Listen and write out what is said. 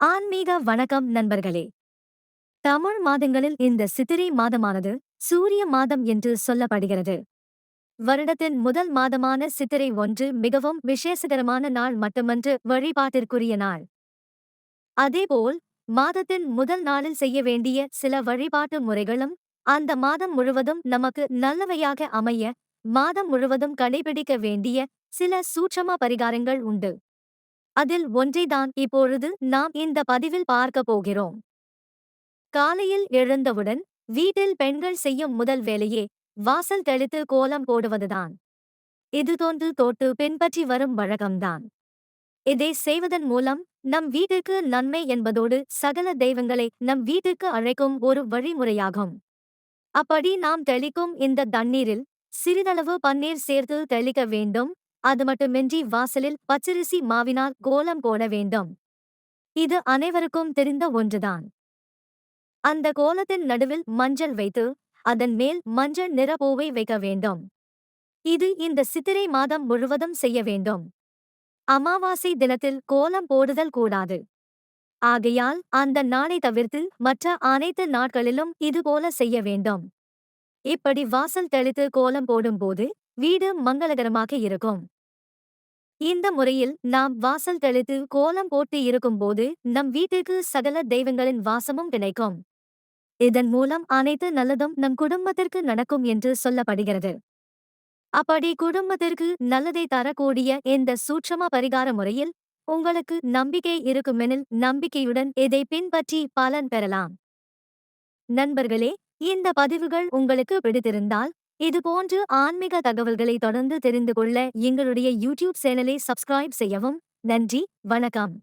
ஆன்மீக வணக்கம் நண்பர்களே. தமிழ் மாதங்களில் இந்த சித்திரை மாதமானது சூரிய மாதம் என்று சொல்லப்படுகிறது. வருடத்தின் முதல் மாதமான சித்திரை ஒன்று மிகவும் விசேஷகரமான நாள் மட்டுமன்று வழிபாட்டிற்குரிய நாள். அதேபோல் மாதத்தின் முதல் நாளில் செய்ய வேண்டிய சில வழிபாட்டு முறைகளும் அந்த மாதம் முழுவதும் நமக்கு நல்லவையாக அமைய மாதம் முழுவதும் கடைபிடிக்க வேண்டிய சில சூட்சம பரிகாரங்கள் உண்டு. அதில் ஒன்றைதான் இப்பொழுது நாம் இந்த பதிவில் பார்க்க போகிறோம். காலையில் எழுந்தவுடன் வீட்டில் பெண்கள் செய்யும் முதல் வேலையே வாசல் தெளித்து கோலம் போடுவதுதான். இது தோன்று தோட்டு பின்பற்றி வரும் வழக்கம்தான். இதை செய்வதன் மூலம் நம் வீட்டுக்கு நன்மை என்பதோடு சகல தெய்வங்களை நம் வீட்டுக்கு அழைக்கும் ஒரு வழிமுறையாகும். அப்படி நாம் தெளிக்கும் இந்த தண்ணீரில் சிறிதளவு பன்னீர் சேர்த்து தெளிக்க வேண்டும் அது மட்டுமின்றி வாசலில் பச்சரிசி மாவினால் கோலம் போட வேண்டும். இது அனைவருக்கும் தெரிந்த ஒன்றுதான். அந்த கோலத்தின் நடுவில் மஞ்சள் வைத்து அதன் மேல் மஞ்சள் நிற பூவை வைக்க வேண்டும். இது இந்த சித்திரை மாதம் முழுவதும் செய்ய வேண்டும். அமாவாசை தினத்தில் கோலம் போடுதல் கூடாது. ஆகையால் அந்த நாளை தவிர்த்து மற்ற அனைத்து நாட்களிலும் இதுபோல செய்ய வேண்டும். இப்படி வாசல் தெளித்து கோலம் போடும்போது வீடு மங்களகரமாக இருக்கும். இந்த முறையில் நாம் வாசல் தெளித்து கோலம் போட்டு இருக்கும்போது நம் வீட்டுக்கு சகல தெய்வங்களின் வாசமும் கிடைக்கும். இதன் மூலம் அனைத்து நல்லதும் நம் குடும்பத்திற்கு நடக்கும் என்று சொல்லப்படுகிறது. அப்படி குடும்பத்திற்கு நல்லதை தரக்கூடிய இந்த சூட்சம பரிகார முறையில் உங்களுக்கு நம்பிக்கை இருக்குமெனில் நம்பிக்கையுடன் இதை பின்பற்றி பலன் பெறலாம். நண்பர்களே இந்த பதிவுகள் உங்களுக்கு பிடித்திருந்தால் இதுபோன்று ஆன்மீக தகவல்களை தொடர்ந்து தெரிந்து கொள்ள எங்களுடைய யூடியூப் சேனலை சப்ஸ்கிரைப் செய்யவும். நன்றி வணக்கம்.